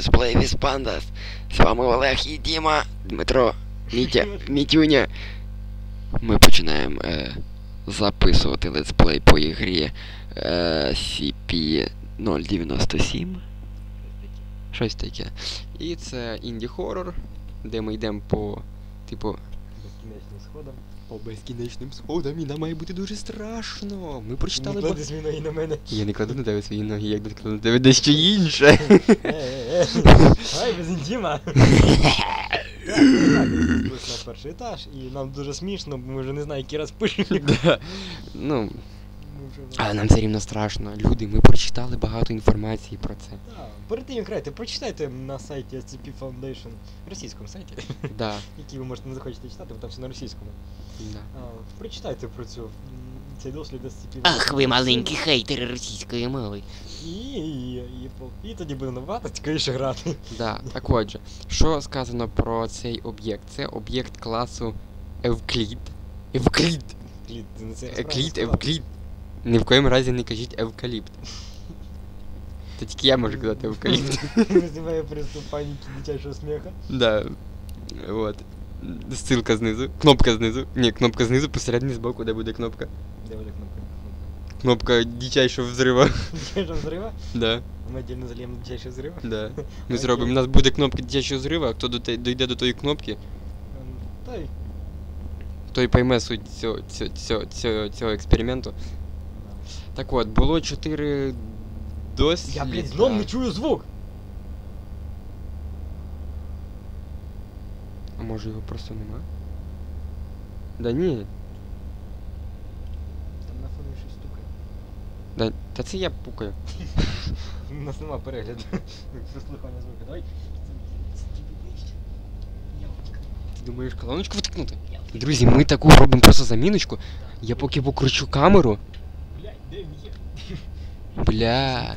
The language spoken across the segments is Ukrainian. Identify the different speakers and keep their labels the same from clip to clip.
Speaker 1: Play with Pandas. З вами Олег і Діма, Дмитро, Мітя, Мітюня. Ми починаємо е, записувати летсплей по ігрі е, CP097. Щось таке. І це інді хоррор, де ми йдемо по, типу,
Speaker 2: Безкінечним сходом.
Speaker 1: По безкінечним сходам, і нам має бути дуже страшно. Ми прочитали.
Speaker 2: Не клади свої ноги на мене.
Speaker 1: Я не кладу на тебе свої ноги, як кладу на тебе дещо інше.
Speaker 2: Ай, без інтіма. На перший етаж, і нам дуже смішно, бо ми вже не знаємо, який раз пишемо.
Speaker 1: Ну, але нам все рівно страшно. Люди, ми прочитали багато інформації про це.
Speaker 2: Так, Перед тим як грати, прочитайте на сайті SCP Foundation, російському сайті,
Speaker 1: Да.
Speaker 2: який ви можете не захочете читати, бо там все на російському.
Speaker 1: да.
Speaker 2: А, Прочитайте про цю цей дослід SCP.
Speaker 3: Ах, ви маленькі хейтери російської мови.
Speaker 2: І, і, і, і, і тоді буде набагато цікавіше грати.
Speaker 1: Да. Так отже, що сказано про цей об'єкт? Це об'єкт класу Евклід. Евклід.
Speaker 2: Сказав?
Speaker 1: Евклід. Ні в коєму разі не кажіть евкаліпт. Та тільки я можу казати евкаліпт.
Speaker 2: Вызывая приступ паники дитячого смеха.
Speaker 1: Да. Вот. Ссылка знизу. Кнопка знизу. Ні, кнопка знизу, посередині збоку, де буде кнопка.
Speaker 2: Де буде кнопка?
Speaker 1: Кнопка дичайшого взрива.
Speaker 2: Дитячого взрыва?
Speaker 1: Да,
Speaker 2: А ми отдельно заліємо дитячого взрыва?
Speaker 1: да. Ми
Speaker 2: Окей.
Speaker 1: зробимо. У нас буде кнопка дитячого взрива, а хто до те- дойде до тої кнопки,
Speaker 2: Ем, Та й.
Speaker 1: той пойме суть цього, цього, цього, цього, цього експерименту. Так от, було чотири досліда.
Speaker 2: Я, блядь, знов не чую звук!
Speaker 1: А може його просто нема? Да ні.
Speaker 2: Там на фоні щось стукає.
Speaker 1: Да, та це я пукаю.
Speaker 2: У нас нема перегляду. Прослухання звуку. Давай.
Speaker 1: Ти думаєш колоночку втикнути? Друзі, ми таку робимо просто заміночку. Я поки покручу камеру.
Speaker 2: Блядь, де він є?
Speaker 1: Бля.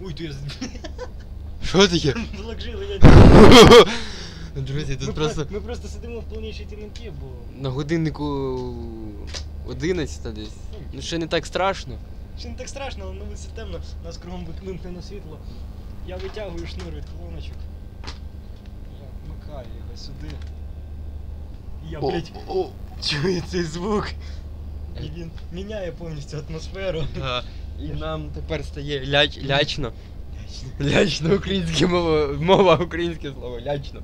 Speaker 2: Ой, то я
Speaker 1: Що таке? Друзі, тут
Speaker 2: просто... Ми просто сидимо в повнішій темноті, бо...
Speaker 1: на годиннику 11 десь. Ну ще не так страшно.
Speaker 2: Ще не так страшно, але на вулиці темно, нас кругом вимкнено світло. Я витягую шнур від колоночок. Я вмикаю його сюди. І я, блядь,
Speaker 1: о,
Speaker 2: чую цей звук. І він міняє повністю атмосферу.
Speaker 1: да. І нам тепер стає ляч, лячно. Лячно українське мова, мова українське слово, лячно.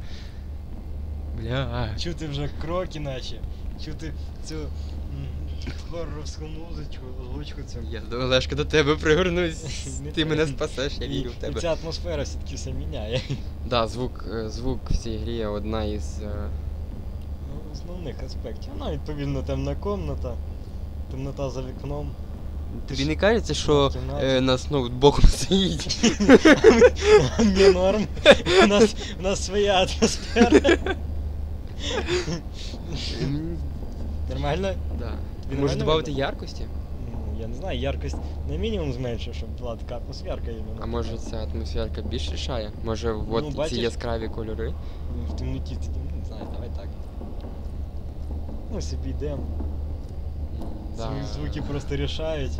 Speaker 1: Бля.
Speaker 2: Чути вже кроки наче. Чути цю м, музичку, озвучку цю.
Speaker 1: Я до Олешка до тебе пригорнусь.
Speaker 2: Не
Speaker 1: Ти
Speaker 2: треба.
Speaker 1: мене спасеш, я вірю в
Speaker 2: І
Speaker 1: тебе.
Speaker 2: ця атмосфера все-таки все міняє.
Speaker 1: Да, звук, е, звук в цій грі одна із. е,
Speaker 2: Ну, Основних аспектів. Ну, відповідно, темна комната, темнота за вікном.
Speaker 1: Тобі не кажеться, що е, нас ноутбоком стоїть?
Speaker 2: Не норм. У нас, у нас своя атмосфера. Нормально?
Speaker 1: Да.
Speaker 2: Тобі
Speaker 1: Може
Speaker 2: нормально
Speaker 1: додати
Speaker 2: видно?
Speaker 1: яркості?
Speaker 2: Ну, я не знаю, яркость на мінімум зменшу, щоб була така атмосферка іменно.
Speaker 1: А може ця атмосферка більш рішає? Може от ці
Speaker 2: Ну, бачиш?
Speaker 1: яскраві кольори?
Speaker 2: Ну, В темноті ну, не знаю, давай так. Ну, собі йдемо.
Speaker 1: Да.
Speaker 2: Звуки, просто рішають.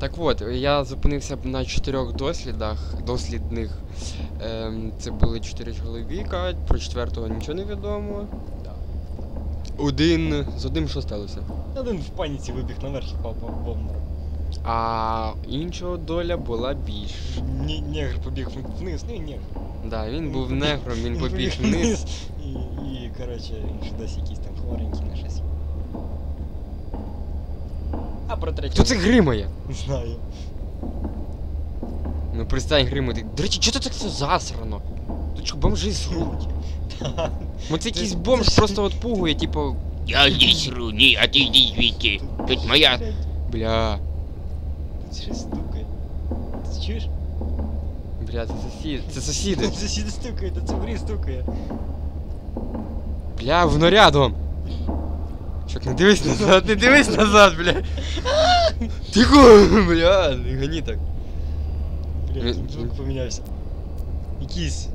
Speaker 1: Так от, я зупинився на чотирьох дослідах, дослідних. Ем, це були чотири чоловіка, про четвертого нічого не відомо. Один. З одним що сталося?
Speaker 2: Один в паніці вибіг наверх і впав в обморок.
Speaker 1: А іншого доля була більш.
Speaker 2: Ні- Негр побіг вниз, ну і негр.
Speaker 1: Да, він був негром, він побіг вниз.
Speaker 2: І, і коротше, він ще десь якийсь там хворенький на щось. А про третього...
Speaker 1: Хто це гримає?
Speaker 2: Не знаю.
Speaker 1: Ну перестань гримати. До речі, чого тут так все засрано? Тут що бомжи сруть? Ну це якийсь бомж просто от пугує, типу.
Speaker 3: Я здесь ру, ні, а ти йди звідти. Тут моя.
Speaker 1: Бля.
Speaker 2: Тут щось стукає. Ти чуєш?
Speaker 1: Бля, це сусід. Це сусіди.
Speaker 2: Сусіди стукають, а це в грі стукає.
Speaker 1: Бля, воно рядом. Чок, не дивись назад, не дивись назад, бля. Тихо, бля, не гони так.
Speaker 2: Блядь,
Speaker 1: Він-
Speaker 2: звук
Speaker 1: він-
Speaker 2: помінявся. Якийсь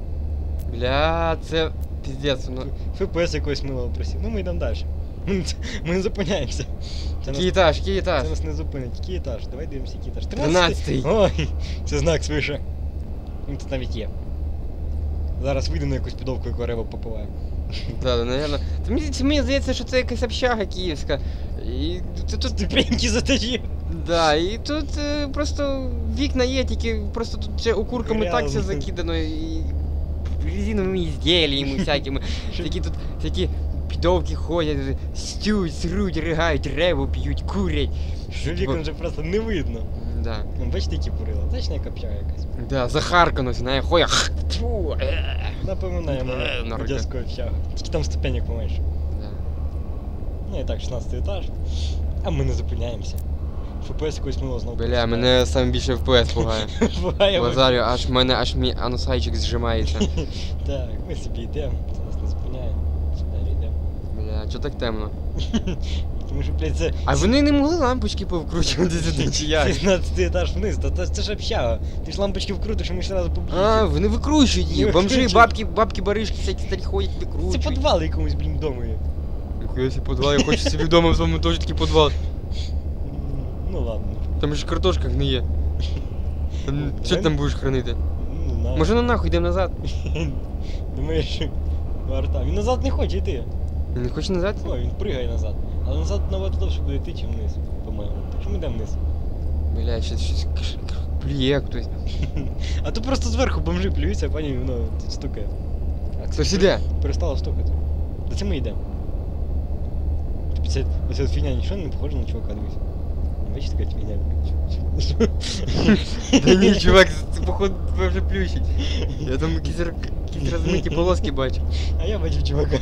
Speaker 1: Бля, це піздець, воно.
Speaker 2: ФПС якогось милого просив. Ну ми йдемо далі. Ми, ми не зупиняємося. Це нас,
Speaker 1: Який етаж, який етаж?
Speaker 2: це нас не зупинить. Який етаж? Давай дивимося, який етаж.
Speaker 1: 13-й.
Speaker 2: Ой, це знак свише. Він тут навіть є. Зараз вийдемо на якусь підовку, яку рево попиває.
Speaker 1: Да, наверное. Та мені, мені здається, що це якась общага київська. І це тут.
Speaker 2: Ступеньки затажів.
Speaker 1: Да, і тут е, просто вікна є, тільки просто тут ще окурками так все закидано і резиновими ізділлями всякими. Такі тут такі підовки ходять, стють, сруть, ригають, реву п'ють, курять.
Speaker 2: Що вікон вже просто не видно.
Speaker 1: Да.
Speaker 2: Ну, Бачите, які бурила. Точно як общага якась.
Speaker 1: Да, захаркано, знає, хоя. Фу, е.
Speaker 2: Напоминає мене
Speaker 1: Е, нарко.
Speaker 2: общагу. Тільки там ступенек поменше.
Speaker 1: Да.
Speaker 2: Ну і так, 16 етаж. А ми не зупиняємося. ФПС якось мило знову.
Speaker 1: Бля, мене саме більше FPS пугає.
Speaker 2: Буває.
Speaker 1: Базарю, аж в мене аж мій анусайчик зжимається.
Speaker 2: Так, ми собі йдемо, це нас не зупиняє. Далі йдемо.
Speaker 1: Бля, чого так темно?
Speaker 2: Тому що, блядь, це
Speaker 1: А вони не могли лампочки повкручувати сюди чи як?
Speaker 2: 17 етаж вниз, та, та це ж общага. Ти ж лампочки вкрутиш, і ми ж одразу поб'ємо.
Speaker 1: А, вони викручують.
Speaker 2: Не
Speaker 1: Бомжи, бабки, бабки, баришки, всякі старі ходять,
Speaker 2: Це
Speaker 1: викручують.
Speaker 2: підвал якомусь, блін, дому є.
Speaker 1: Ніхуя себе підвал, я хочу собі вдома в своєму теж такий підвал.
Speaker 2: М, Ну ладно.
Speaker 1: Там ж картошка гниє. Там- Що ти там будеш хранити?
Speaker 2: Ну.
Speaker 1: Може на нахуй йдемо назад?
Speaker 2: Думаєш, варта. Він назад не хоче йти.
Speaker 1: Він не хоче назад?
Speaker 2: Ой, він пригає назад. Але назад набагато довше буде йти, чим вниз, по-моєму. Так що ми йдемо вниз.
Speaker 1: Бля, щось щось кш- кш- плює хтось.
Speaker 2: А то просто зверху бомжи плюються, пані, воно тут стукає. А
Speaker 1: Хтось іде.
Speaker 2: Перестало стукати. До це ми йдемо. Тобі це, оця от фігня нічого не похоже на чувака, дивись. Бачиш, така фігня.
Speaker 1: Та ні, чувак, це походу тебе вже плющить. Я там якісь, р- якісь розмиті полоски бачу.
Speaker 2: А я бачив чувака.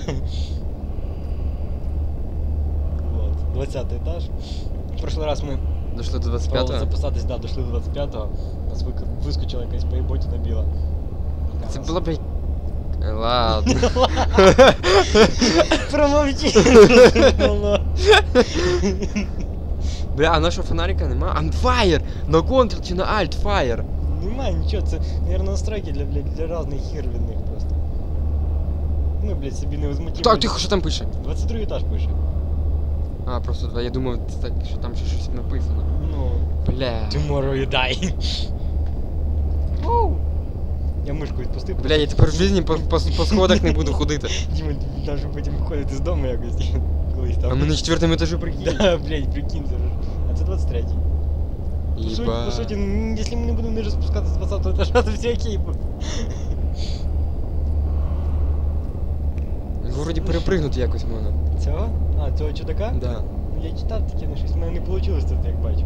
Speaker 2: Вот, 20 етаж. В прошлый раз ми
Speaker 1: Дошло до
Speaker 2: спробували
Speaker 1: 25-го.
Speaker 2: записатись, да, дошли до 25-го. Нас вик- вискочила якась поєботі набіла.
Speaker 1: Це було, блядь. Е, Ладно.
Speaker 2: Промовчи.
Speaker 1: Бля, а нашого фонарика нема? Unfire! На Ctrl чи на Alt Fire?
Speaker 2: Нема нічого, це, наверное, настройки для, блядь, для різних хір від них просто. Ми, блядь, собі не возмутимо.
Speaker 1: Так, тихо, що там пише?
Speaker 2: 22 етаж пише.
Speaker 1: А, просто. Я думав, це так, що там ще щось написано.
Speaker 2: Ну,
Speaker 1: Бля.
Speaker 2: tomorrow you die. Я мишку відпустив.
Speaker 1: Бля, я тепер в житті по, по, по сходах не буду ходити.
Speaker 2: Діма, нам же потім виходити з дому якось. Колись там.
Speaker 1: А ми на четвертому етажі прикинь.
Speaker 2: Да, блядь, прикинь зараз. А це 23-й. По суті,
Speaker 1: Єба.
Speaker 2: по суті, м, якщо ми не будемо ниже спускатися з 20 етажа, то все окей буде.
Speaker 1: Вроді перепригнути якось можна.
Speaker 2: Цього? А, цього чудака?
Speaker 1: Да.
Speaker 2: Я читав таке, але щось в мене не вийшло тут, як бачу.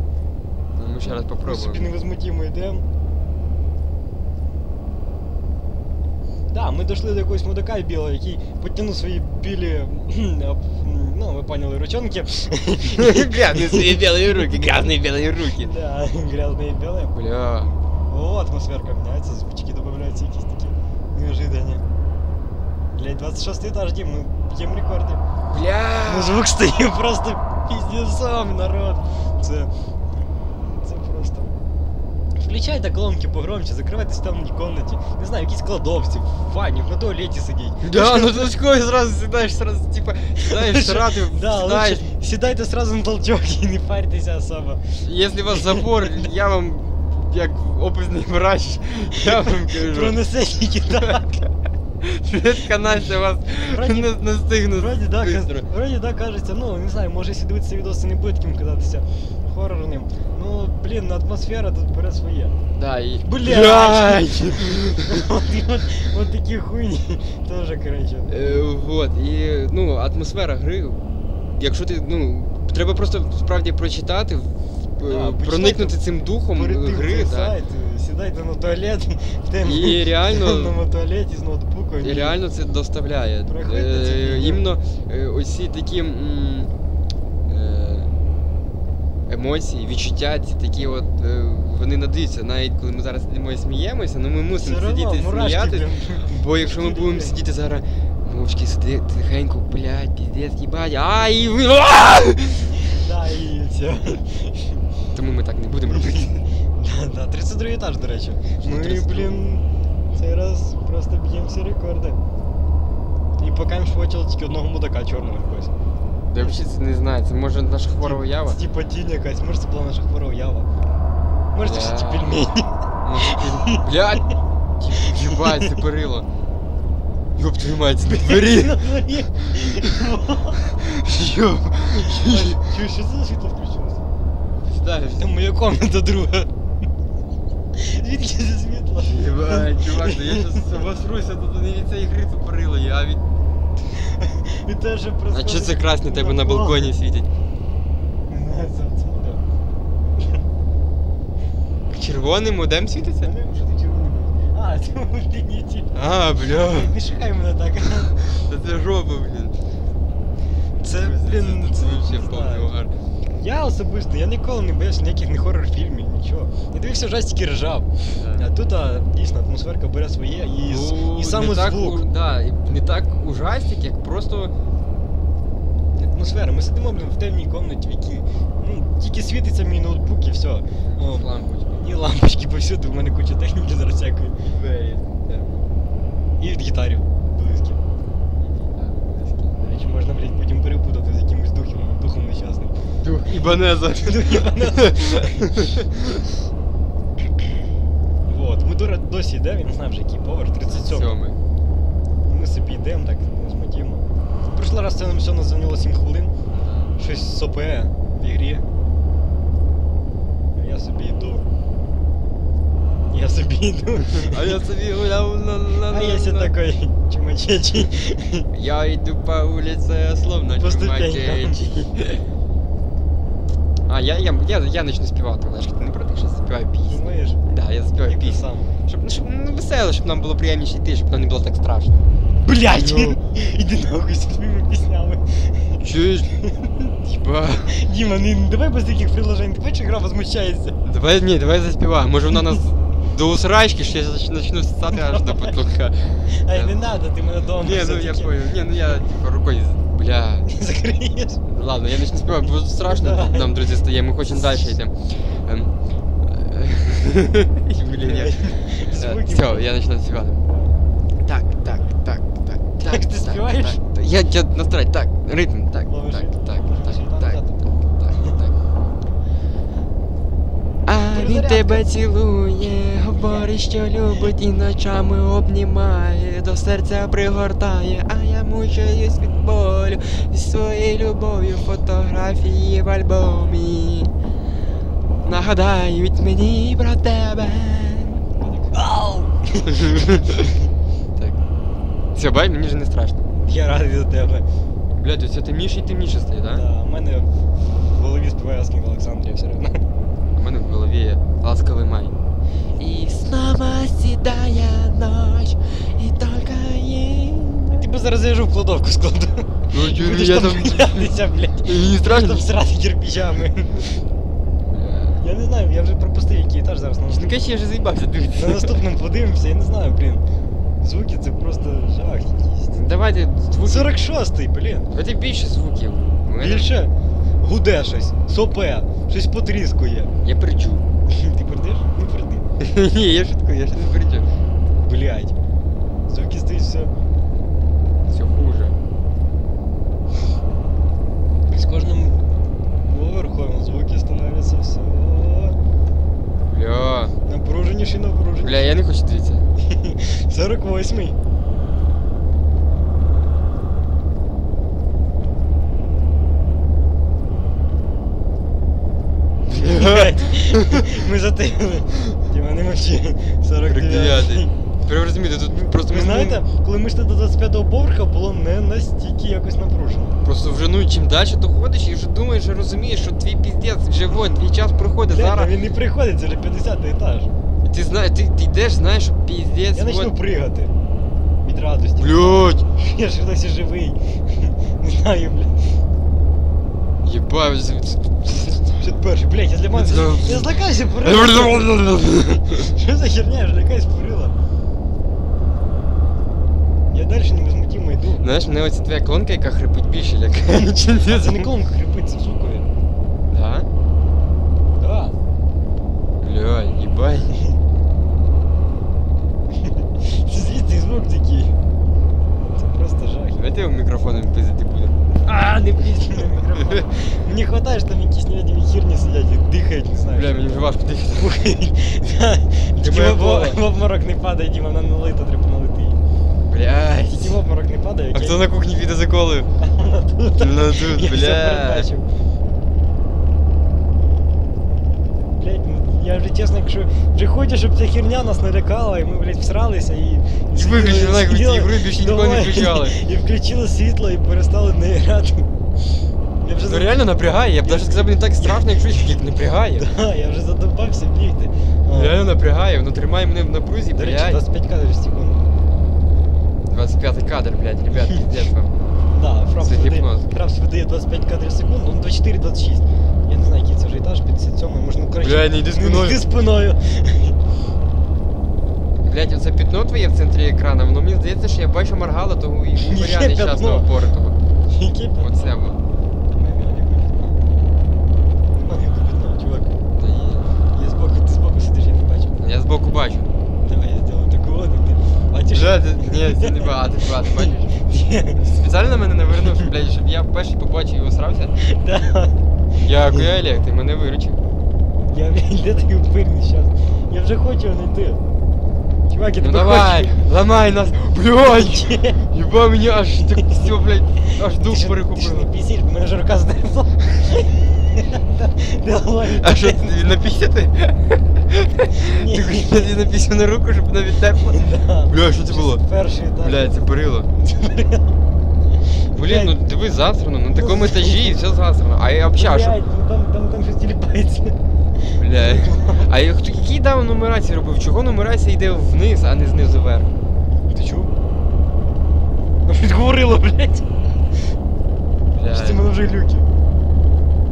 Speaker 1: Ну, ми ще раз
Speaker 2: Ми собі
Speaker 1: попробуємо.
Speaker 2: невозмутимо йдемо. Да, ми дійшли до якогось мудака білого, який потягнув свої білі, кхм, об- м, ну, ви поняли, ручонки.
Speaker 1: Грязные свои белые руки, грязные белые руки.
Speaker 2: Да, грязные білі.
Speaker 1: Бля.
Speaker 2: О, атмосферка міняється, звучки додаються якісь такі неожиданні. Блять, 26 етаж, Дім, ми б'ємо рекорди.
Speaker 1: Бля.
Speaker 2: Ну звук стає просто піздецом, народ. Це. Це просто. Включайте колонки погромче, закривайтесь в темній комнаті. Не знаю, в якійсь кладовці, в ванні, на туалеті сидіть.
Speaker 1: Да, ну ты такой сразу сідаєш, сразу, типа, сідаєш срати,
Speaker 2: Да,
Speaker 1: сідаєш.
Speaker 2: лучше сідайте сразу на толчок і не парьтеся особо.
Speaker 1: Если у вас забор, я вам, як описний врач, я вам кажу.
Speaker 2: Пронесе тільки так.
Speaker 1: Швидка Настя вас
Speaker 2: Вроді-
Speaker 1: не настигне.
Speaker 2: Вроді да, вроді да, кажеться, ну не знаю, може якщо дивитися відоси не буде таким казатися хорорним. Ну, блін, атмосфера тут бере своє.
Speaker 1: Да, і...
Speaker 2: Блядь! такі хуйні теж, коротше.
Speaker 1: Е, вот, і, ну, атмосфера гри, якщо ти, ну, треба просто справді прочитати, в-
Speaker 2: Да,
Speaker 1: е, проникнути цим духом
Speaker 2: Перед тим
Speaker 1: гри,
Speaker 2: цей сайт, сідайте на туалет в темному-
Speaker 1: І реально-
Speaker 2: в темному туалеті з ноутбуком.
Speaker 1: І реально це доставляє.
Speaker 2: Проходьте
Speaker 1: Е, іменно е, оці такі м, е, емоції, відчуття, ці такі от, е, вони надаються, навіть коли ми зараз сидимо і сміємося, ну ми мусимо
Speaker 2: равно,
Speaker 1: сидіти і
Speaker 2: мурашки,
Speaker 1: сміятися. Бо якщо ми будемо сидіти зараз мовчки сиди тихенько, блядь, піздець, їбать, ви. а!
Speaker 2: Да, і все.
Speaker 1: Тому ми так не будемо робити.
Speaker 2: Да, да, 32 етаж, до речі.
Speaker 1: Що
Speaker 2: Ми,
Speaker 1: 32?
Speaker 2: блін, цей раз просто б'ємо всі рекорди. І поки що вочили тільки одного мудака чорного якогось.
Speaker 1: Да я взагалі це не знаю, це може наша хвора уява?
Speaker 2: Це типа тінь якась, може це була наша хвора уява. Може це все ті
Speaker 1: Бля.
Speaker 2: пельмені.
Speaker 1: Може, ти- Блядь! Ті- Єбать, це перило. Ёб твою мать, на двері!
Speaker 2: На дворі.
Speaker 1: Ёб!
Speaker 2: Чуєш, що це за світло включилося?
Speaker 1: Представиш?
Speaker 2: Це моя комната друга. Звідки це світло?
Speaker 1: Єбать, чувак, да я щас обосруся, тут не від цієї гри тупорило, я від...
Speaker 2: І те, що просто...
Speaker 1: А чо це красне тебе на балконі світить?
Speaker 2: Не знаю, це це модем.
Speaker 1: Червоний модем
Speaker 2: Це
Speaker 1: світиться?
Speaker 2: не що ти червоний був. А, це мужліні.
Speaker 1: А, бля.
Speaker 2: Не шукай мене так.
Speaker 1: Та це жопа, блін.
Speaker 2: Це, блін,
Speaker 1: це
Speaker 2: це
Speaker 1: вообще повний угар.
Speaker 2: Я особисто, я ніколи не боявся ніяких не хоррор-фільмів, нічого. Я дивився ужастики ржав. А тут а, дійсно атмосферка бере своє і, з-
Speaker 1: Ну,
Speaker 2: і саме
Speaker 1: не так,
Speaker 2: звук.
Speaker 1: у- Да, і не так ужастик, як просто...
Speaker 2: Атмосфера. Ми сидимо блін, в темній кімнаті, в якій ну, тільки світиться мій ноутбук і все. О,
Speaker 1: Лампочка.
Speaker 2: і лампочки повсюди, в мене куча техніки зараз всякої. І від гітарів близькі. До речі, можна, блядь, потім перепутати з якимось духом, духом нещасним.
Speaker 1: Дух Ібанеза.
Speaker 2: Вот, ми до- досі йдемо, я не знаю вже який поверх, 37.
Speaker 1: Сьомий.
Speaker 2: Ми собі йдемо так, змотімо. Прошлий раз це нам все зайняло 7 хвилин. Щось сопе в ігрі. Я собі йду. Я собі йду.
Speaker 1: А я собі гуляв на на
Speaker 2: А я все такой чумачечий.
Speaker 1: Я йду по улице, словно
Speaker 2: По ступенькам.
Speaker 1: А, я, я, я, я начну співати, Олешка, ти не проти, що співаю пісню.
Speaker 2: Думаєш?
Speaker 1: Да, я заспіваю
Speaker 2: Як
Speaker 1: пісню.
Speaker 2: сам.
Speaker 1: Щоб, ну, щоб ну, весело, щоб нам було приємніше йти, щоб нам не було так страшно.
Speaker 2: Блять!
Speaker 1: Йо.
Speaker 2: Іди нахуй зі своїми піснями.
Speaker 1: Чуєш? Єба.
Speaker 2: Діма, не, давай без таких предложень. Ти бачиш, гра возмущається.
Speaker 1: Давай, ні, давай заспіваємо. Може вона нас до усрачки, що я начну ссати аж до потолка.
Speaker 2: Ай, не надо, ти мене дома.
Speaker 1: Ні, ну я понял. Ні, ну я типа рукою. Бля.
Speaker 2: Закриєш.
Speaker 1: Ладно, я начну співати, бо страшно нам, друзі, стає, ми хочемо далі йти. Ем. Блін. Все, я почну співати. Так, так, так, так, так.
Speaker 2: Так, ти співаєш?
Speaker 1: Я, я так, ритм? так, так,
Speaker 2: Ловиш ритм,
Speaker 1: так,
Speaker 2: так,
Speaker 1: так, так, так. А він тебе цілує, говорить, що любить і ночами обнімає, до серця пригортає, а я мучаюсь від болю, зі своєю любов'ю фотографії в альбомі. Нагадають мені про тебе. Так. Все, бай, мені вже не страшно.
Speaker 2: Я радий за тебе.
Speaker 1: Блядь, все темніше і темніше стає, так?
Speaker 2: Да, у мене в голові співає Аскінг Олександрія все одно.
Speaker 1: У мене в голові ласковий май. І снова сідає ніч, і тільки їй.
Speaker 2: Я тебе зараз я в кладовку складу.
Speaker 1: Ну,
Speaker 2: Будеш
Speaker 1: я
Speaker 2: там
Speaker 1: там...
Speaker 2: блядь.
Speaker 1: Мені
Speaker 2: Будеш
Speaker 1: страшно.
Speaker 2: там срати кирпичами. Я не знаю, я вже пропустив який етаж зараз на
Speaker 1: Ну, конечно, я вже заїбався
Speaker 2: На
Speaker 1: дивитися.
Speaker 2: наступному подивимося, я не знаю, блін. Звуки це просто жах якийсь.
Speaker 1: Давайте звуки.
Speaker 2: 46-й, блін.
Speaker 1: Давайте більше звуків. У мене-
Speaker 2: Більше гуде щось, сопе, щось потріскує.
Speaker 1: Я перчу.
Speaker 2: Ти пердиш? Не перди.
Speaker 1: Ні, я шуткую, я ж не перчу.
Speaker 2: Блять. Звуки стоїть все.
Speaker 1: Все хуже.
Speaker 2: З кожним поверхом звуки становляться все
Speaker 1: Бля.
Speaker 2: напруженіші, напруженіші.
Speaker 1: Бля, я не хочу дивитися.
Speaker 2: 48-й. Ми затихли. Діма, не мовчи. 49-й.
Speaker 1: Тепер ви розумієте, тут просто
Speaker 2: Ви
Speaker 1: ми
Speaker 2: знаєте, коли ми йшли до 25-го поверха, було не настільки якось напружено.
Speaker 1: просто вже ну чим далі ти ходиш і вже думаєш, і розумієш, що твій піздець вже вот, твій час проходить
Speaker 2: Блядь,
Speaker 1: зараз.
Speaker 2: він не приходить, це вже 50 етаж.
Speaker 1: Ти знаєш, ти, ти йдеш, знаєш, що піздець.
Speaker 2: Я почну
Speaker 1: вот.
Speaker 2: пригати. Від радості.
Speaker 1: Блять,
Speaker 2: Я ж досі живий. Не знаю, блядь.
Speaker 1: єбай,
Speaker 2: з- 81, блять, я для
Speaker 1: мамы.
Speaker 2: Я злякаюся порила. что за херня, я злякаюсь порила. Я далі невозмутимо знаешь,
Speaker 1: мне вот эта твоя клонка, яка хрипить більше лякає.
Speaker 2: Ну, це не клонка хрипить, це звук.
Speaker 1: Да?
Speaker 2: Да.
Speaker 1: Бля, їбай.
Speaker 2: Це звідти звук такий. Це просто жах.
Speaker 1: Давайте його микрофонами пиздити будемо.
Speaker 2: А, не пісня на мікрофон. Мені хватає, що там якісь невидимі хірні сидять і дихають, не знаю.
Speaker 1: Бля,
Speaker 2: що
Speaker 1: мені вже
Speaker 2: там.
Speaker 1: важко дихати.
Speaker 2: Пухають. Да. Тільки
Speaker 1: моя
Speaker 2: в-
Speaker 1: кола.
Speaker 2: в обморок не падає, Діма, вона налита, треба налити її.
Speaker 1: Блядь.
Speaker 2: Тільки в обморок не падає,
Speaker 1: А
Speaker 2: окей?
Speaker 1: хто на кухні піде за колою?
Speaker 2: Вона тут.
Speaker 1: Вона тут,
Speaker 2: Я все
Speaker 1: бля.
Speaker 2: передбачив. Блять, ну я вже чесно, якщо вже хочу, щоб ця херня нас налякала, і ми, блядь, всралися і.
Speaker 1: І виключили ці
Speaker 2: сиділи
Speaker 1: ігри, більше ніколи не включали.
Speaker 2: І включили світло і перестали в неї грати. Я вже
Speaker 1: Ну
Speaker 2: за-
Speaker 1: реально напрягає, я б навіть сказав, не так страшно, якщо як напрягає.
Speaker 2: Да, я вже задовбався бігти. А,
Speaker 1: Реально напрягає, воно тримає мене в напрузі,
Speaker 2: До речі,
Speaker 1: блядь.
Speaker 2: 25 кадрів в секунду.
Speaker 1: 25 кадр, блядь, ребят, пиздец вам.
Speaker 2: Да, Фрапс
Speaker 1: Це
Speaker 2: видає,
Speaker 1: гіпноз.
Speaker 2: Фрапс видає 25 кадрів в секунду, ну 24-26. Я не знаю, етаж, 57 може, ну краще.
Speaker 1: Бля, не йди спиною.
Speaker 2: Не йди спиною.
Speaker 1: Блядь, оце пятно твоє в центрі екрану, воно мені здається, що я бачу Маргала того і
Speaker 2: пятно?
Speaker 1: нещасного поритого.
Speaker 2: Яке пятно?
Speaker 1: Оце воно.
Speaker 2: Я збоку, не бачу.
Speaker 1: Я збоку бачу.
Speaker 2: Давай я зроблю таку от, і ти. А ті
Speaker 1: Бля, ти, ні, не ба, а ти бачиш? Спеціально на мене навернув, щоб, блядь, щоб я перший побачив і усрався.
Speaker 2: Да.
Speaker 1: Дякую, Олег, ти мене виручив.
Speaker 2: Я, де ти упирний щас? Я вже хочу знайти. Чувак, я
Speaker 1: Ну
Speaker 2: тебе
Speaker 1: давай,
Speaker 2: хочу.
Speaker 1: ламай нас. Блядь!
Speaker 2: Ні.
Speaker 1: Єба мені аж так все, блядь, аж дух
Speaker 2: Ти ж не пісіш, бо мене ж рука здерла. Давай.
Speaker 1: А що, тобі напісяти?
Speaker 2: Ні.
Speaker 1: Ти хочеш напісяв на руку, щоб вона відтерпла?
Speaker 2: Да.
Speaker 1: Бля, що це було?
Speaker 2: Перший етаж.
Speaker 1: Блядь, це перило. Блін, ну диви засрано, на такому етажі і все засрано. А я общашу.
Speaker 2: Блядь, ну там, там, там щось тіліпається.
Speaker 1: Блядь. А я- хто який дав нумерацію робив? Чого нумерація йде вниз, а не знизу вверх?
Speaker 2: Ти чув? Ну щось говорило, блядь. Що це мене вже глюки.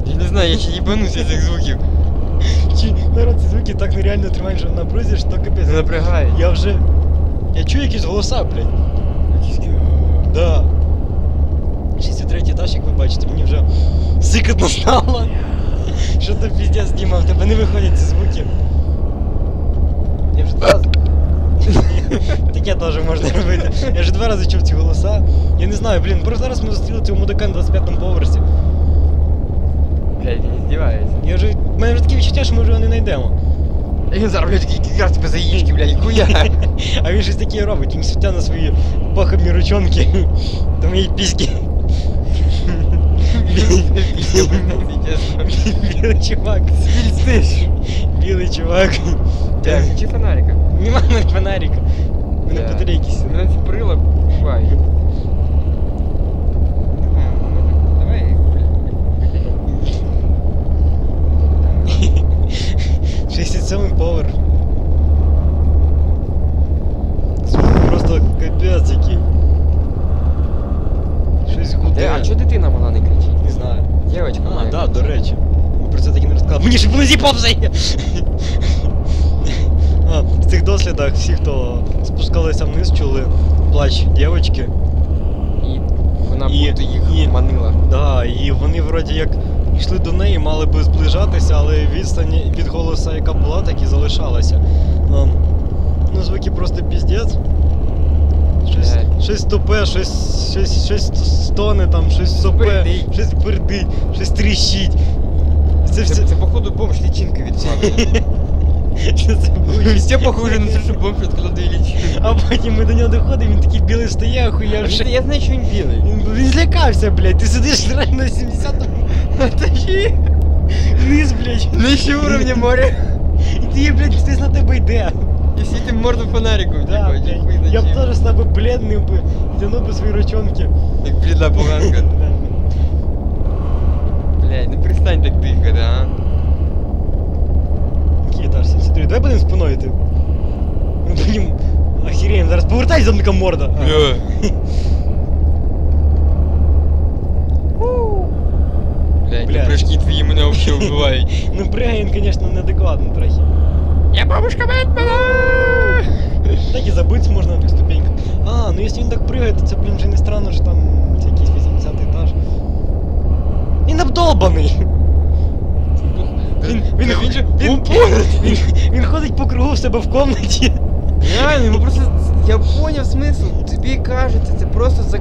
Speaker 1: Я не знаю, я ще їбануся цих звуків.
Speaker 2: Чи народ ці звуки так нереально тримають вже на брузі, що капець.
Speaker 1: Напрягає.
Speaker 2: Я вже. Я чую якісь голоса, блядь. Да. 63 етаж, як ви бачите, мені вже сикотно стало. Що то піздець, Діма, в тебе не виходять ці звуки. Я вже два рази. Таке теж можна робити. Я вже два рази чув ці голоса. Я не знаю, блін, просто зараз ми зустріли цього мудака на 25-му поверсі.
Speaker 1: Блядь, він не здівається.
Speaker 2: Я вже. У мене вже таке відчуття, що ми вже його не знайдемо.
Speaker 1: А він зараз, блядь, такий раз тебе заїжджки, блядь, хуя.
Speaker 2: А він щось таке робить, він світя на свої паховні ручонки. Там є піськи. Білий чувак.
Speaker 1: Спільстиш.
Speaker 2: Білий чувак.
Speaker 1: Так, чи фонарика?
Speaker 2: Нема в мене фонарика. У мене
Speaker 1: Да.
Speaker 2: батарейки сіли.
Speaker 1: Мене ці перила буває. Давай.
Speaker 2: 67 поверх. Звук просто капець який. Щось гуде.
Speaker 1: Де, а чого дитина мала не кричить?
Speaker 2: Знаю.
Speaker 1: Дівочка
Speaker 2: А, да, до речі. Ми про це так і не розказали. Мені ж внизі повзає! А, в цих дослідах всі, хто спускалися вниз, чули плач дівчинки.
Speaker 1: І вона
Speaker 2: І-
Speaker 1: будто їх
Speaker 2: і-
Speaker 1: манила.
Speaker 2: Да, і вони вроді як йшли до неї, мали би зближатися, але відстань від голоса, яка була, так і залишалася. Ем, ну, звуки просто піздець. Щось, щось тупе, щось, щось, щось стоне там, щось сопе,
Speaker 1: Пердить.
Speaker 2: щось пердить, щось тріщить. Це
Speaker 1: Це,
Speaker 2: все.
Speaker 1: це, походу бомж лічинка від
Speaker 2: це?
Speaker 1: Все похоже на те, що бомж відкладає лічинку.
Speaker 2: А потім ми до нього доходимо, він такий білий стає, охуєвши.
Speaker 1: Я знаю, що він білий.
Speaker 2: Він, він злякався, блядь, ти сидиш реально на 70 етажі. Вниз, блядь.
Speaker 1: Нижче уровня моря.
Speaker 2: І ти, блядь, хтось на тебе йде.
Speaker 1: І світим морду фонариком,
Speaker 2: Да,
Speaker 1: типа,
Speaker 2: блядь.
Speaker 1: хуй
Speaker 2: Я б
Speaker 1: зачем.
Speaker 2: теж з тебе бледний би і тянув би свої ручонки.
Speaker 1: Як блідна поганка. Блядь, ну перестань так дихати, а.
Speaker 2: Який етаж 73? Давай будемо спиною йти. Ми будемо охереємо. Зараз повертай замка морда. А.
Speaker 1: Бля. Блядь,
Speaker 2: Бля.
Speaker 1: ну прыжки твої мене вообще вбивають.
Speaker 2: Ну пригає він, звісно, неадекватно трохи.
Speaker 1: Я бабушка Бетмена!
Speaker 2: Так і забитися можна на тих ступеньках. А, ну якщо він так пригає, то це, блін, вже не странно, що там це якийсь 80 етаж. Він обдолбаний. Він, він,
Speaker 1: Та він же
Speaker 2: він,
Speaker 1: упоротий.
Speaker 2: він, він ходить по кругу в себе в комнаті.
Speaker 1: Реально, ну просто я поняв смисл. Тобі кажеться, це просто за...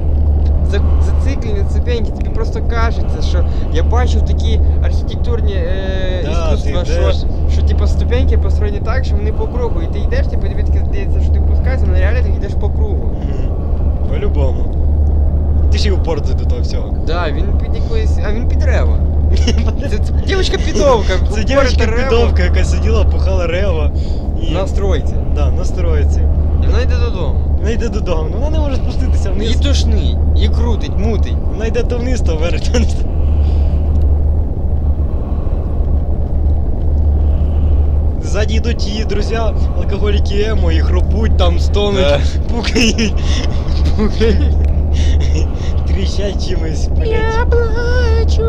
Speaker 1: за, зациклені цепеньки, тобі просто кажеться, що я бачив такі архітектурні е,
Speaker 2: Да,
Speaker 1: іскусства,
Speaker 2: ти
Speaker 1: що,
Speaker 2: йдеш.
Speaker 1: Що типу, ступеньки построєні так, що вони по кругу. І ти йдеш, типу, тобі таке здається, що ти спускаєшся, але реально ти йдеш по кругу.
Speaker 2: Мгм. По-любому. Ти ж і упортий до того всього.
Speaker 1: Да, він під якоюсь. А він під рево. Це, дівчинка підовка.
Speaker 2: Це дівчинка підовка, яка сиділа, пухала рева. І...
Speaker 1: На стройці.
Speaker 2: Да, на стройці.
Speaker 1: І вона йде додому.
Speaker 2: Вона йде додому, вона не може спуститися
Speaker 1: Її
Speaker 2: вниз.
Speaker 1: тошнить, її крутить, мутить.
Speaker 2: Вона йде то вниз, то вверх, то вниз. Ззаді йдуть її друзі, алкоголіки емо, і хропуть там, стонуть,
Speaker 1: Да.
Speaker 2: пукають, пукають, тріщать чимось, блядь.
Speaker 4: плачу,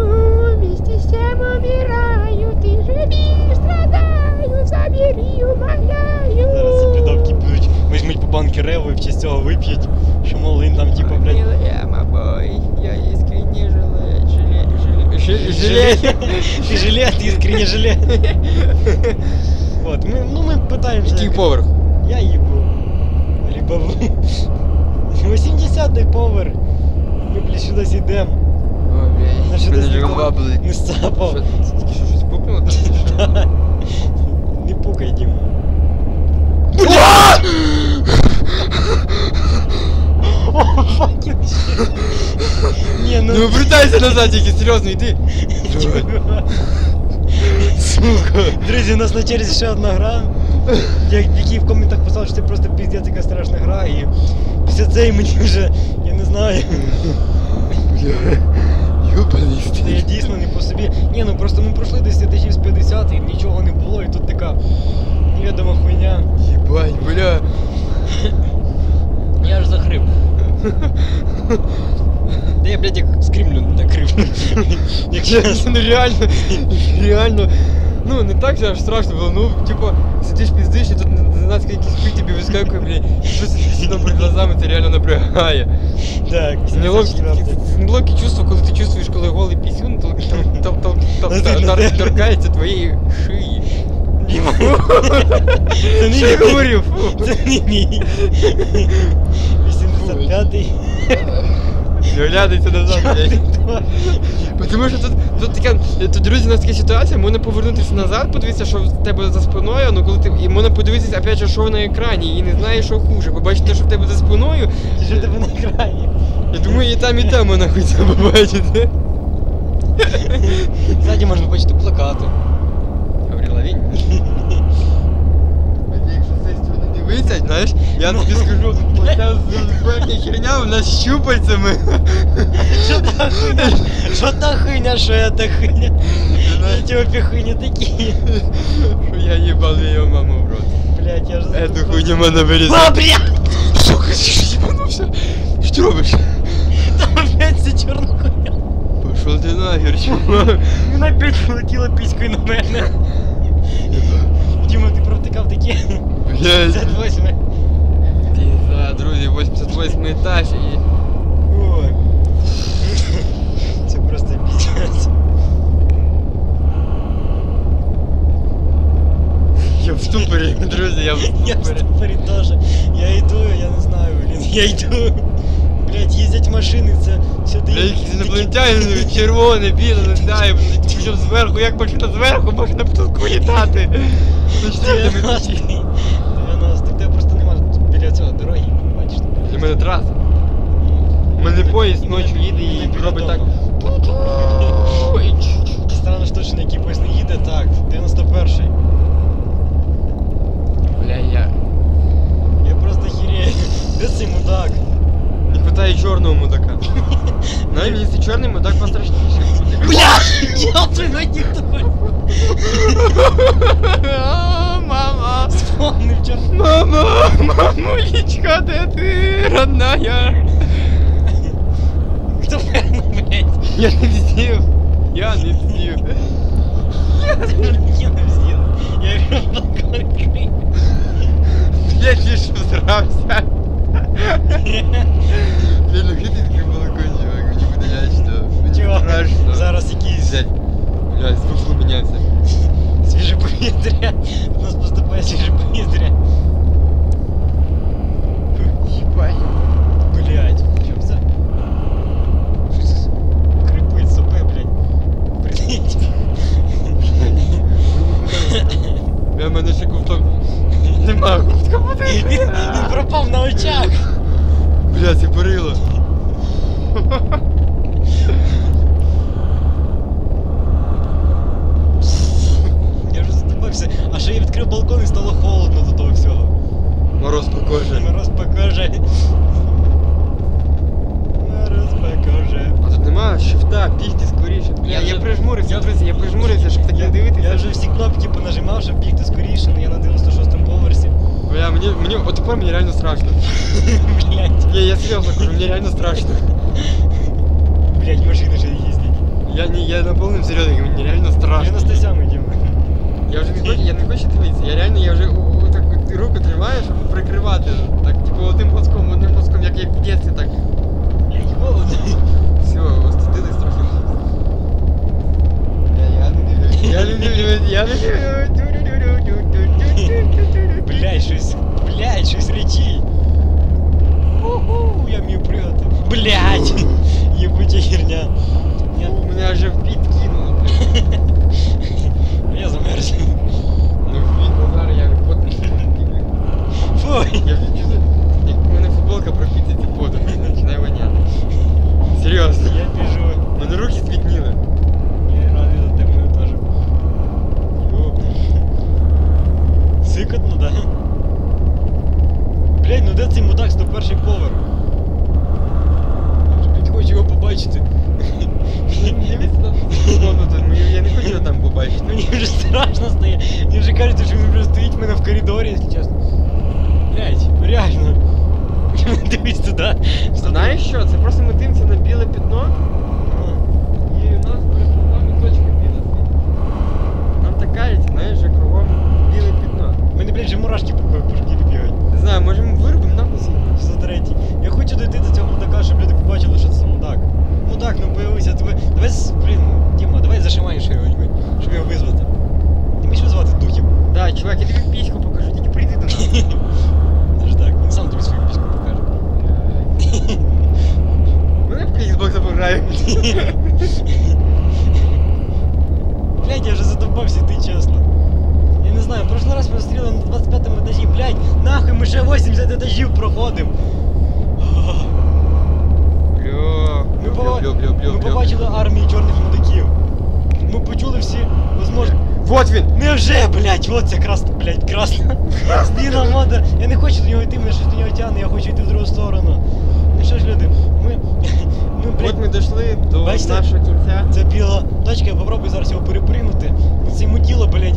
Speaker 4: вместе с тем умираю, ты же мир страдаю, забери, умоляю.
Speaker 2: Зараз ці підовки будуть, візьмуть по банки реву і в честь цього вип'ють, що мов він там типа, блядь.
Speaker 1: Милая мобой, я искренне желаю, жалею, жалею, жалею.
Speaker 2: Ти жилет, іскренне жилет. Вот, ми, ну ми питаємося.
Speaker 1: Який
Speaker 2: як-
Speaker 1: поверх?
Speaker 2: Я їбу. Либо ви. 80-й поверх. Ми блядь, сюди йдемо.
Speaker 1: Ой, блядь,
Speaker 2: Наша
Speaker 1: мене
Speaker 2: десь
Speaker 1: вже
Speaker 2: ніколи
Speaker 1: голова болить.
Speaker 2: Не сапав.
Speaker 1: Що, це тільки що щось пукнуло? там, чи що?
Speaker 2: Не пукай, Діма. О, fucking shit. Ні, ну...
Speaker 1: Не обертайся назад, тільки серйозно, йди.
Speaker 2: Друзі, у нас на черзі ще одна гра. Які в коментах писав, що це просто піздець яка страшна гра, і після цієї мені вже, я не знаю. Я дійсно не по собі. Ні, ну просто ми пройшли десь етажів з 50 і нічого не було, і тут така невідома хуйня.
Speaker 1: Єбать, бля.
Speaker 2: Я аж захрип. Де я, блядь, як скрімлю накрив. Як чесно.
Speaker 1: Ну реально, реально. Ну, не так же аж страшно було, ну, типа, сидиш піздиш, і тут зненацька якийсь пить тобі вискакує, блядь, і щось сильно перед глазами, це реально напрягає.
Speaker 2: Так,
Speaker 1: Неловке,
Speaker 2: 84-й.
Speaker 1: неловке чувство, коли ти чувствуєш, коли голий пісюн тол- тол- тол- тол- тол-
Speaker 2: Ну, ти
Speaker 1: тор-
Speaker 2: не
Speaker 1: тор-
Speaker 2: де?
Speaker 1: торкається твоєї шиї.
Speaker 2: Діма. Це не мій.
Speaker 1: Чигурів, фу.
Speaker 2: Це не мій. 85-й.
Speaker 1: Не назад, блядь. Тому що тут, тут така, тут, друзі, у нас така ситуація, можна повернутися назад, подивитися, що в тебе за спиною, ну коли ти, і можна подивитися, опять же, що на екрані, і не знаєш, що хуже, побачити, що в тебе за спиною,
Speaker 2: Що тебе на екрані?
Speaker 1: я думаю, і там, і там можна хоч це побачити.
Speaker 2: Ззаді можна побачити плакати.
Speaker 1: Гаврил Лавінь. вытянуть, знаешь? Я тебе ну. скажу, какая херня у
Speaker 2: нас с щупальцами. Что та хуйня, что я та хуйня? Эти хуйни такие.
Speaker 1: Что я ебал ее маму в рот.
Speaker 2: Блять, я же
Speaker 1: Эту хуйню надо
Speaker 2: вырезать.
Speaker 1: А,
Speaker 2: блядь!
Speaker 1: Сука, ебанулся. Что ты робишь?
Speaker 2: Там опять все черная
Speaker 1: Пошел ты нахер, чувак.
Speaker 2: Она опять полетела писькой на меня. Дима, ты протыкав
Speaker 1: такие.
Speaker 2: 88
Speaker 1: Пізда, друзі, 88 етаж і...
Speaker 2: Ой. Це просто піздець.
Speaker 1: Я в ступорі, друзі, я в ступорі.
Speaker 2: Я в
Speaker 1: ступорі
Speaker 2: теж. Я йду, я не знаю, блін, я йду. Блять, їздять машини, це все ти.
Speaker 1: Інопланетяни, червоний, біле, не знаю, причому зверху, як машина зверху, можна птутку літати.
Speaker 2: Почти. бачиш.
Speaker 1: Для мене траса. У мене поїзд ночі їде і робить так. І чуть-чуть.
Speaker 2: Странно, що точно який поїзд не їде, так, 91-й.
Speaker 1: Бля, я...
Speaker 2: Я просто хірею. Де цей мудак?
Speaker 1: Не хватає чорного мудака. Навіть мені цей чорний мудак пострашніше.
Speaker 2: Бля! Я твій ноги такой.
Speaker 1: А, Мама!
Speaker 2: Вспомнив чорт.
Speaker 1: Мама! Мамулечка, де ти, родная?
Speaker 2: Хто певно, блядь?
Speaker 1: Я не з'їв. Я не з'їв.
Speaker 2: Ти вже не з'їв. Я його в балкон відкрив.
Speaker 1: Я тише всрався. Блін, ну хити такий балкон, чувак, мені буде лячно. Мені
Speaker 2: Чувак,
Speaker 1: страшно.
Speaker 2: зараз якийсь
Speaker 1: Блядь, блядь, звук помінявся.
Speaker 2: свежее поветрие. У нас поступает свежее поветрие.
Speaker 1: Ебать.
Speaker 2: Блять. Чем за...
Speaker 1: Крипы СП, блядь. Прилетит. Я мене ще ковток. Нема ковтка води.
Speaker 2: Він пропав на очах.
Speaker 1: Блять, і парило.
Speaker 2: Я вже задумався. А ще я відкрив балкон і стало холодно до того всього.
Speaker 1: Мороз по кожі.
Speaker 2: Мороз покаже. Мороз покаже.
Speaker 1: А тут нема шифта, бігти скоріше. Бля,
Speaker 2: Я
Speaker 1: я,
Speaker 2: вже-
Speaker 1: прижмурився,
Speaker 2: я-
Speaker 1: друзі, я прижмурився, щоб так
Speaker 2: Я,
Speaker 1: не дивитися.
Speaker 2: я вже всі кнопки понажимав, щоб бігти скоріше, але я на 96-му поверсі.
Speaker 1: Бля, мені, мені, от тепер мені реально страшно.
Speaker 2: Блять.
Speaker 1: Ні, я серйозно кажу, мені реально страшно.
Speaker 2: Блять, машини ще їздять.
Speaker 1: Я, не, я на повному серйозі, мені реально страшно.
Speaker 2: 97 Діма.
Speaker 1: Я вже не хочу, я не хочу дивитися. Я реально, я вже у- у- так от руку тримаю, щоб прикривати. Так, типу, одним глазком, одним глазком, як, як в дитинстві, так.
Speaker 2: Блять, холодно.
Speaker 1: Все, остудились трохи. Я, я не дивлюсь. Я не дивлюсь, я не дивлюсь.
Speaker 2: Блять, щось. Блять, щось речить. Уху, я вмію пригати. Блять! Єбуча херня. Я,
Speaker 1: У мене аж в піт кинуло.
Speaker 2: я замерз.
Speaker 1: Ну, в піт, ну зараз я потім.
Speaker 2: Фуй.
Speaker 1: Я вже чую, як у мене футболка пропітиться потом, і починає воняти. Серйозно.
Speaker 2: Я біжу.
Speaker 1: У мене руки звітніли.
Speaker 2: Я радий за тебе теж. Йоп. Сикотно, да? Блять, ну де цей мудак 101 поверх? Я вже, блядь, хочу його побачити.
Speaker 1: Я не хочу його там побачити.
Speaker 2: Мені вже страшно стає. Мені вже кажеться, що він вже стоїть в мене в коридорі, якщо чесно. Блять, реально. Дивись туди.
Speaker 1: Знаєш що? Це просто ми дивимося на біле пятно, і у нас перед глазами точка біла світить. Нам така, знаєш, що кругом біле пятно.
Speaker 2: У мене, блядь, вже мурашки по, по шкірі бігають.
Speaker 1: Не знаю, може ми вирубимо нахуй всіх?
Speaker 2: За третій. Я хочу дойти до цього мудака, щоб люди побачили, що це за мудак. Мудак, ну появився, давай. Давай, с- блін, Діма, давай зашимаєш його, щоб його визвати. Ти вмієш визвати духів?
Speaker 1: Да, чувак, я тобі піську покажу, тільки прийди до нас.
Speaker 2: Це ж так, він сам тобі свою пісню покаже.
Speaker 1: Мене в Xbox пограю.
Speaker 2: Блядь, я вже задовбався йти, чесно. Я не знаю, прошлий раз ми зустріли на 25 етажі, блядь, нахуй ми ще 80 етажів проходимо.
Speaker 1: Бля,
Speaker 2: Ми,
Speaker 1: бля,
Speaker 2: поба-
Speaker 1: бля, бля, бля,
Speaker 2: ми
Speaker 1: бля.
Speaker 2: побачили армію чорних мудаків. Ми почули всі, возможно.
Speaker 1: Вот він!
Speaker 2: От це красна, блядь, красна. Зліна мадер. Я не хочу до нього йти, мене щось до нього тягне, я хочу йти в другу сторону. Ну що ж, люди, ми. Ми, блядь,
Speaker 1: От ми дійшли до
Speaker 2: Бачите?
Speaker 1: нашого кінця.
Speaker 2: це біла точка, я попробую зараз його перепригнути. Ну це йому тіло, блядь.